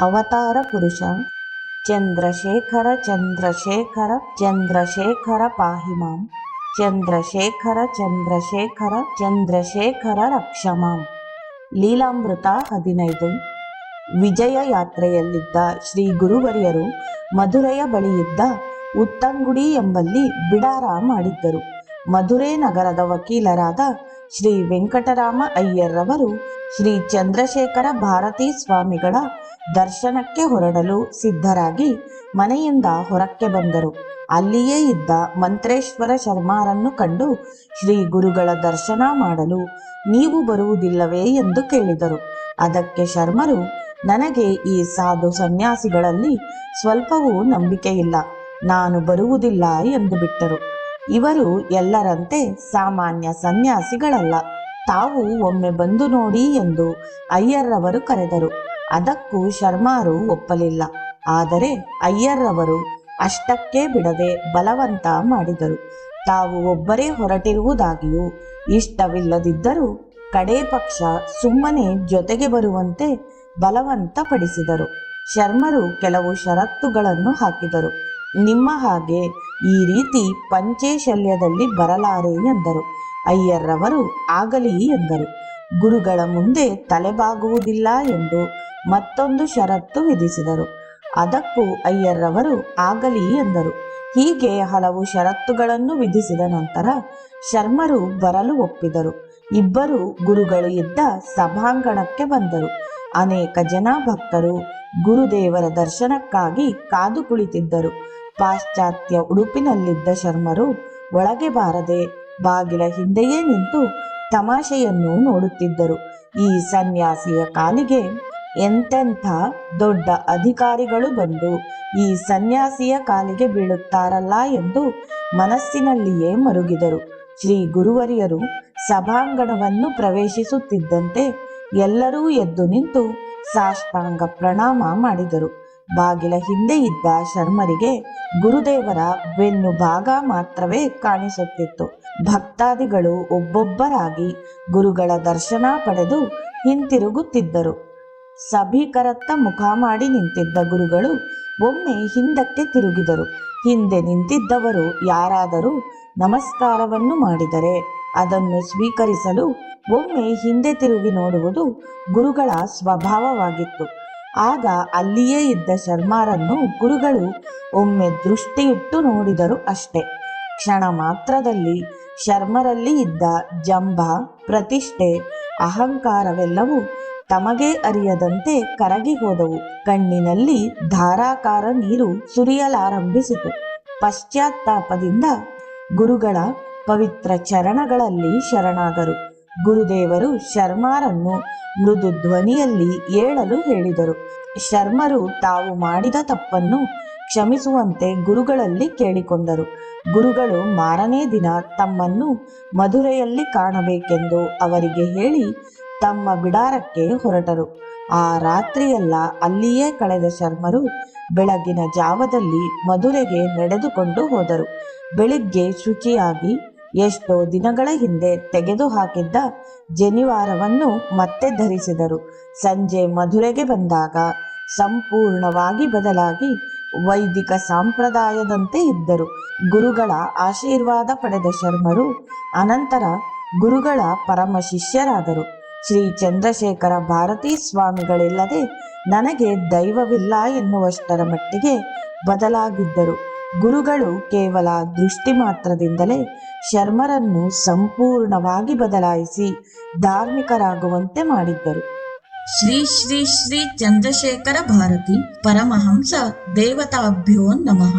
ಅವತಾರ ಪುರುಷ. ಚಂದ್ರಶೇಖರ ಚಂದ್ರಶೇಖರ ಚಂದ್ರಶೇಖರ ಪಾಹಿ ಮಾಂ ಚಂದ್ರಶೇಖರ ಚಂದ್ರಶೇಖರ ಚಂದ್ರಶೇಖರ ರಕ್ಷಮಾಂ. ಲೀಲಾಮೃತ ಹದಿನೈದು. ವಿಜಯ ಯಾತ್ರೆಯಲ್ಲಿದ್ದ ಶ್ರೀ ಗುರುವರಿಯರು ಮಧುರೆಯ ಬಳಿಯಿದ್ದ ಉತ್ತಂಗುಡಿ ಎಂಬಲ್ಲಿ ಬಿಡಾರ ಮಾಡಿದ್ದರು ಮಧುರೆ ನಗರದ ವಕೀಲರಾದ ಶ್ರೀ ವೆಂಕಟರಾಮ ಅಯ್ಯರ್ರವರು ಶ್ರೀ ಚಂದ್ರಶೇಖರ ಭಾರತೀ ಸ್ವಾಮಿಗಳ ದರ್ಶನಕ್ಕೆ ಹೊರಡಲು ಸಿದ್ಧರಾಗಿ ಮನೆಯಿಂದ ಹೊರಕ್ಕೆ ಬಂದರು. ಅಲ್ಲಿಯೇ ಇದ್ದ ಮಂತ್ರೇಶ್ವರ ಶರ್ಮಾರನ್ನು ಕಂಡು ಶ್ರೀ ಗುರುಗಳ ದರ್ಶನ ಮಾಡಲು ನೀವು ಬರುವುದಿಲ್ಲವೇ ಎಂದು ಕೇಳಿದರು. ಅದಕ್ಕೆ ಶರ್ಮರು, ನನಗೆ ಈ ಸಾಧು ಸನ್ಯಾಸಿಗಳಲ್ಲಿ ಸ್ವಲ್ಪವೂ ನಂಬಿಕೆಯಿಲ್ಲ, ನಾನು ಬರುವುದಿಲ್ಲ ಎಂದು ಬಿಟ್ಟರು. ಇವರು ಎಲ್ಲರಂತೆ ಸಾಮಾನ್ಯ ಸನ್ಯಾಸಿಗಳಲ್ಲ, ತಾವು ಒಮ್ಮೆ ಬಂದು ನೋಡಿ ಎಂದು ಅಯ್ಯರ್ರವರು ಕರೆದರು. ಅದಕ್ಕೂ ಶರ್ಮಾರು ಒಪ್ಪಲಿಲ್ಲ. ಆದರೆ ಅಯ್ಯರ್ರವರು ಅಷ್ಟಕ್ಕೆ ಬಿಡದೆ ಬಲವಂತ ಮಾಡಿದರು. ತಾವು ಒಬ್ಬರೇ ಹೊರಟಿರುವುದಾಗಿಯೂ ಇಷ್ಟವಿಲ್ಲದಿದ್ದರೂ ಕಡೇ ಪಕ್ಷ ಸುಮ್ಮನೆ ಜೊತೆಗೆ ಬರುವಂತೆ ಬಲವಂತಪಡಿಸಿದರು. ಶರ್ಮರು ಕೆಲವು ಷರತ್ತುಗಳನ್ನು ಹಾಕಿದರು. ನಿಮ್ಮ ಹಾಗೆ ಈ ರೀತಿ ಪಂಚೇಶಲ್ಯದಲ್ಲಿ ಬರಲಾರೆ ಎಂದರು. ಅಯ್ಯರ್ರವರು ಆಗಲಿ ಎಂದರು. ಗುರುಗಳ ಮುಂದೆ ತಲೆಬಾಗುವುದಿಲ್ಲ ಎಂದು ಮತ್ತೊಂದು ಷರತ್ತು ವಿಧಿಸಿದರು. ಅದಕ್ಕೂ ಅಯ್ಯರ್ರವರು ಆಗಲಿ ಎಂದರು. ಹೀಗೆ ಹಲವು ಷರತ್ತುಗಳನ್ನು ವಿಧಿಸಿದ ನಂತರ ಶರ್ಮರು ಬರಲು ಒಪ್ಪಿದರು. ಇಬ್ಬರು ಗುರುಗಳು ಇದ್ದ ಸಭಾಂಗಣಕ್ಕೆ ಬಂದರು. ಅನೇಕ ಜನ ಭಕ್ತರು ಗುರುದೇವರ ದರ್ಶನಕ್ಕಾಗಿ ಕಾದು ಕುಳಿತಿದ್ದರು. ಪಾಶ್ಚಾತ್ಯ ಉಡುಪಿನಲ್ಲಿದ್ದ ಶರ್ಮರು ಒಳಗೆ ಬಾರದೆ ಬಾಗಿಲ ಹಿಂದೆಯೇ ನಿಂತು ತಮಾಷೆಯನ್ನು ನೋಡುತ್ತಿದ್ದರು. ಈ ಸನ್ಯಾಸಿಯ ಕಾಲಿಗೆ ಎಂತೆಂಥ ದೊಡ್ಡ ಅಧಿಕಾರಿಗಳು ಬಂದು ಈ ಸನ್ಯಾಸಿಯ ಕಾಲಿಗೆ ಬೀಳುತ್ತಾರಲ್ಲ ಎಂದು ಮನಸ್ಸಿನಲ್ಲಿಯೇ ಮರುಗಿದರು. ಶ್ರೀ ಗುರುವರಿಯರು ಸಭಾಂಗಣವನ್ನು ಪ್ರವೇಶಿಸುತ್ತಿದ್ದಂತೆ ಎಲ್ಲರೂ ಎದ್ದು ನಿಂತು ಸಾಷ್ಟಾಂಗ ಪ್ರಣಾಮ ಮಾಡಿದರು. ಬಾಗಿಲ ಹಿಂದೆ ಇದ್ದ ಶರ್ಮರಿಗೆ ಗುರುದೇವರ ಬೆನ್ನು ಭಾಗ ಮಾತ್ರವೇ ಕಾಣಿಸುತ್ತಿತ್ತು. ಭಕ್ತಾದಿಗಳು ಒಬ್ಬೊಬ್ಬರಾಗಿ ಗುರುಗಳ ದರ್ಶನ ಪಡೆದು ಹಿಂತಿರುಗುತ್ತಿದ್ದರು. ಸಭೀಕರತ್ತ ಮುಖ ಮಾಡಿ ನಿಂತಿದ್ದ ಗುರುಗಳು ಒಮ್ಮೆ ಹಿಂದಕ್ಕೆ ತಿರುಗಿದರು. ಹಿಂದೆ ನಿಂತಿದ್ದವರು ಯಾರಾದರೂ ನಮಸ್ಕಾರವನ್ನು ಮಾಡಿದರೆ ಅದನ್ನು ಸ್ವೀಕರಿಸಲು ಒಮ್ಮೆ ಹಿಂದೆ ತಿರುಗಿ ನೋಡುವುದು ಗುರುಗಳ ಸ್ವಭಾವವಾಗಿತ್ತು. ಆಗ ಅಲ್ಲಿಯೇ ಇದ್ದ ಶರ್ಮಾರನ್ನು ಗುರುಗಳು ಒಮ್ಮೆ ದೃಷ್ಟಿಯಿಟ್ಟು ನೋಡಿದರು ಅಷ್ಟೆ. ಕ್ಷಣ ಮಾತ್ರದಲ್ಲಿ ಶರ್ಮರಲ್ಲಿ ಇದ್ದ ಜಂಭ ಪ್ರತಿಷ್ಠೆ, ಅಹಂಕಾರವೆಲ್ಲವೂ ತಮಗೆ ಅರಿಯದಂತೆ ಕರಗಿ ಹೋದವು. ಕಣ್ಣಿನಲ್ಲಿ ಧಾರಾಕಾರ ನೀರು ಸುರಿಯಲಾರಂಭಿಸಿತು. ಪಶ್ಚಾತ್ತಾಪದಿಂದ ಗುರುಗಳ ಪವಿತ್ರ ಚರಣಗಳಲ್ಲಿ ಶರಣಾಗರು. ಗುರುದೇವರು ಶರ್ಮಾರನ್ನು ಮೃದು ಧ್ವನಿಯಲ್ಲಿ ಏಳಲು ಹೇಳಿದರು. ಶರ್ಮರು ತಾವು ಮಾಡಿದ ತಪ್ಪನ್ನು ಕ್ಷಮಿಸುವಂತೆ ಗುರುಗಳಲ್ಲಿ ಕೇಳಿಕೊಂಡರು. ಗುರುಗಳು ಮಾರನೇ ದಿನ ತಮ್ಮನ್ನು ಮಧುರೆಯಲ್ಲಿ ಕಾಣಬೇಕೆಂದು ಅವರಿಗೆ ಹೇಳಿ ತಮ್ಮ ಬಿಡಾರಕ್ಕೆ ಹೊರಟರು. ಆ ರಾತ್ರಿಯೆಲ್ಲ ಅಲ್ಲಿಯೇ ಕಳೆದ ಶರ್ಮರು ಬೆಳಗಿನ ಜಾವದಲ್ಲಿ ಮಧುರೆಗೆ ನಡೆದುಕೊಂಡು ಹೋದರು. ಬೆಳಿಗ್ಗೆ ಶುಚಿಯಾಗಿ ಎಷ್ಟೋ ದಿನಗಳ ಹಿಂದೆ ತೆಗೆದು ಹಾಕಿದ್ದ ಜನಿವಾರವನ್ನು ಮತ್ತೆ ಧರಿಸಿದರು. ಸಂಜೆ ಮಧುರೆಗೆ ಬಂದಾಗ ಸಂಪೂರ್ಣವಾಗಿ ಬದಲಾಗಿ ವೈದಿಕ ಸಂಪ್ರದಾಯದಂತೆ ಇದ್ದರು. ಗುರುಗಳ ಆಶೀರ್ವಾದ ಪಡೆದ ಶರ್ಮರು ಅನಂತರ ಗುರುಗಳ ಪರಮ ಶಿಷ್ಯರಾದರು. ಶ್ರೀ ಚಂದ್ರಶೇಖರ ಭಾರತೀ ಸ್ವಾಮಿಗಳಿಲ್ಲದೆ ನನಗೆ ದೈವವಿಲ್ಲ ಎನ್ನುವಷ್ಟರ ಮಟ್ಟಿಗೆ ಬದಲಾಗಿದ್ದರು. ಗುರುಗಳು ಕೇವಲ ದೃಷ್ಟಿ ಮಾತ್ರದಿಂದಲೇ ಶರ್ಮರನ್ನು ಸಂಪೂರ್ಣವಾಗಿ ಬದಲಾಯಿಸಿ ಧಾರ್ಮಿಕರಾಗುವಂತೆ ಮಾಡಿದ್ದರು. ಶ್ರೀ ಶ್ರೀ ಶ್ರೀ ಚಂದ್ರಶೇಖರ ಭಾರತಿ ಪರಮಹಂಸ ದೇವತಾಭ್ಯೋ ನಮಃ.